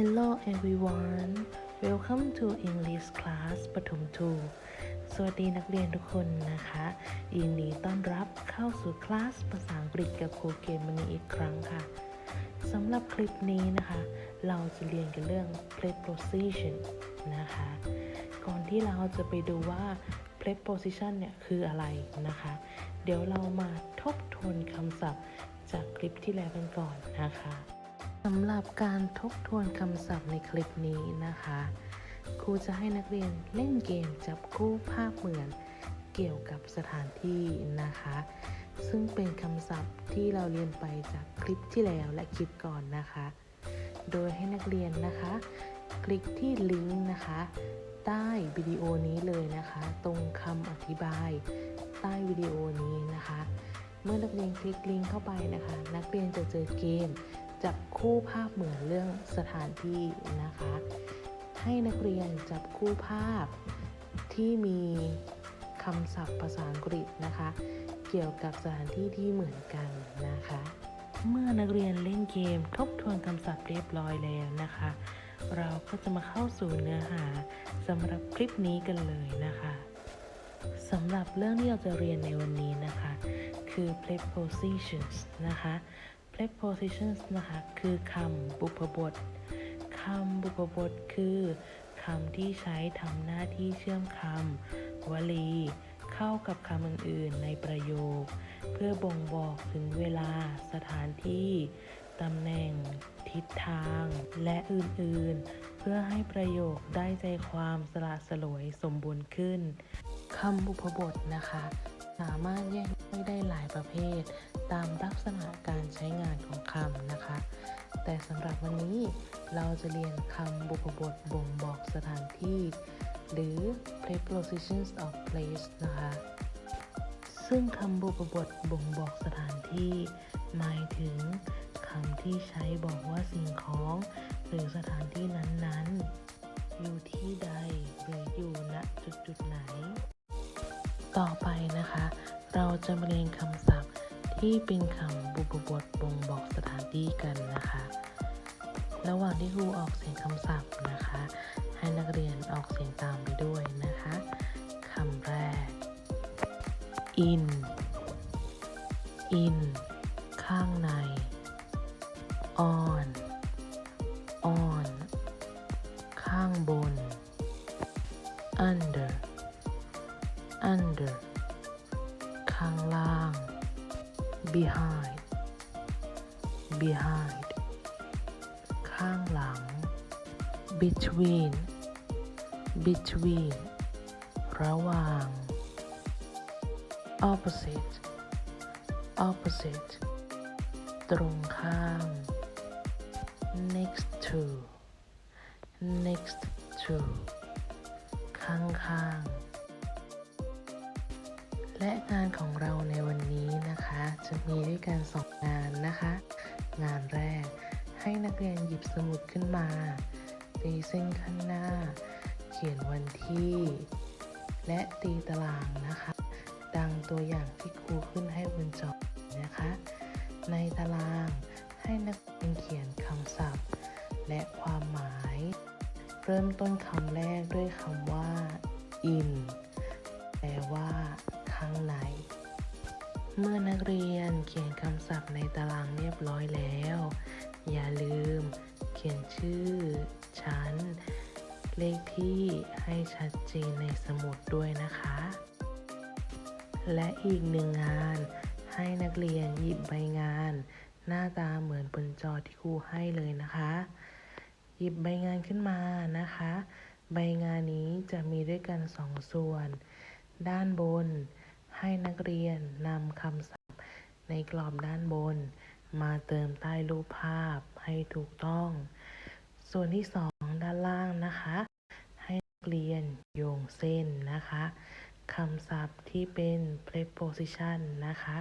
Hello everyone Welcome to English class ปฐมทูสวัสดีนักเรียนทุกคนนะคะยินดีต้อนรับเข้าสู่คลาสภาษาอังกฤษกับครูเกมมันนี้อีกครั้งค่ะสำหรับคลิปนี้นะคะ เราจะเรียนกันเรื่อง preposition นะคะ ก่อนที่เราจะไปดูว่า preposition เนี่ยคืออะไรนะคะ เดี๋ยวเรามาทบทวนคำศัพท์จากคลิปที่แล้วกันก่อนนะคะ สำหรับการทบทวนคำศัพท์ในคลิปนี้นะคะ ครูจะให้นักเรียนเล่นเกมจับคู่ภาพเหมือนเกี่ยวกับสถานที่นะคะ ซึ่งเป็นคำศัพท์ที่เราเรียนไปจากคลิปที่แล้วและคลิปก่อนนะคะ โดยให้นักเรียนนะคะ คลิกที่ลิงก์นะคะ ใต้วิดีโอนี้เลยนะคะ ตรงคำอธิบาย ใต้วิดีโอนี้นะคะ เมื่อนักเรียนคลิกลิงก์เข้าไปนะคะ นักเรียนจะเจอเกม จับคู่ภาพเหมือนเรื่องสถานที่นะคะ ให้นักเรียนจับคู่ภาพที่มีคำศัพท์ภาษาอังกฤษนะคะ เกี่ยวกับสถานที่ที่เหมือนกันนะคะ เมื่อนักเรียนเล่นเกมทบทวนคำศัพท์เรียบร้อยแล้วนะคะ เราก็จะมาเข้าสู่เนื้อหาสำหรับคลิปนี้กันเลยนะคะสำหรับเรื่องที่เราจะเรียนในวันนี้นะคะ คือ prepositions นะคะ prepositions นะคะ คือคำบุพบทคำบุพบทคือคำที่ใช้ทำหน้าที่เชื่อมคำวลี เข้ากับคำอื่นๆในประโยค เพื่อบ่งบอกถึงเวลาสถานที่ตำแหน่ง ทิศทาง และอื่นๆ เพื่อให้ประโยคได้ใจความสละสลวยสมบูรณ์ขึ้นคำบุพบทนะคะ สามารถแยก ย่อยได้หลายประเภท ตามลักษณะการใช้งานของคำนะคะ แต่สำหรับวันนี้เราจะเรียนคำบุพบทบ่งบอกสถานที่ หรือ prepositions of place นะคะ ซึ่งคำบุพบทบ่งบอกสถานที่ หมายถึงคำที่ใช้บอกว่าสิ่งของ หรือสถานที่นั้นๆ อยู่ที่ใดหรืออยู่ณจุดๆไหน ต่อไปนะคะ เราจะมาเรียนคำศัพท์ที่เป็นคำบุพบทบ่งบอกสถานที่กันนะคะ ระหว่างที่ครูออกเสียงคำศัพท์นะคะ ให้นักเรียนออกเสียงตามไปด้วยนะคะคำแรก in in ข้างใน on on ข้างบน under under ข้างล่าง behind behind ข้างหลัง between between ระหว่าง opposite opposite ตรงข้าม next to next to ข้างข้างๆ และงานของเราในวันนี้นะคะ จะมีด้วยกันสองงานนะคะ งานแรกให้นักเรียนหยิบสมุดขึ้นมาตีเส้นข้างหน้า เขียนวันที่ และตีตารางนะคะ ดังตัวอย่างที่ครูขึ้นให้บนจอนะคะ ในตารางให้นักเรียนเขียนคำศัพท์ และความหมาย เริ่มต้นคำแรกด้วยคำว่า in ข้างใน เมื่อนักเรียนเขียนคำศัพท์ในตารางเรียบร้อยแล้ว อย่าลืมเขียนชื่อ ชั้น เลขที่ให้ชัดเจนในสมุดด้วยนะคะ และอีกหนึ่งงาน ให้นักเรียนหยิบใบงาน หน้าตาเหมือนบนจอที่ครูให้เลยนะคะ หยิบใบงานขึ้นมานะคะ ใบงานนี้จะมีด้วยกันสองส่วน ด้านบน ให้นักเรียนนำคำศัพท์ในกรอบด้านบน มาเติมใต้รูปภาพให้ถูกต้อง ส่วนที่สองด้านล่างนะคะ ให้นักเรียนโยงเส้นนะคะคำศัพท์ที่เป็น preposition นะคะ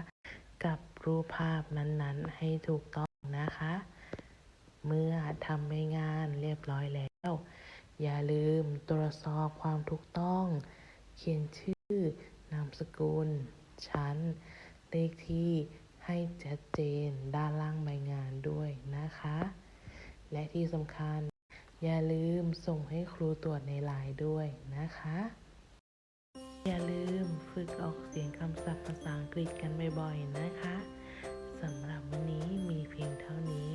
กับรูปภาพนั้นๆ ให้ถูกต้องนะคะ เมื่อทำใบงานเรียบร้อยแล้ว อย่าลืมตรวจสอบความถูกต้อง เขียนชื่อ นามสกุล ชั้น เลขที่ให้ชัดเจนด้านล่างใบงานด้วยนะคะ และที่สำคัญ อย่าลืมส่งให้ครูตรวจในไลน์ด้วยนะคะ อย่าลืมฝึกออกเสียงคำศัพท์ภาษาอังกฤษกันบ่อยๆนะคะสำหรับวันนี้มีเพียงเท่านี้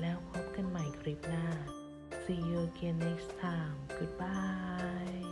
แล้วพบกันใหม่คลิปหน้า See you again next time. Goodbye.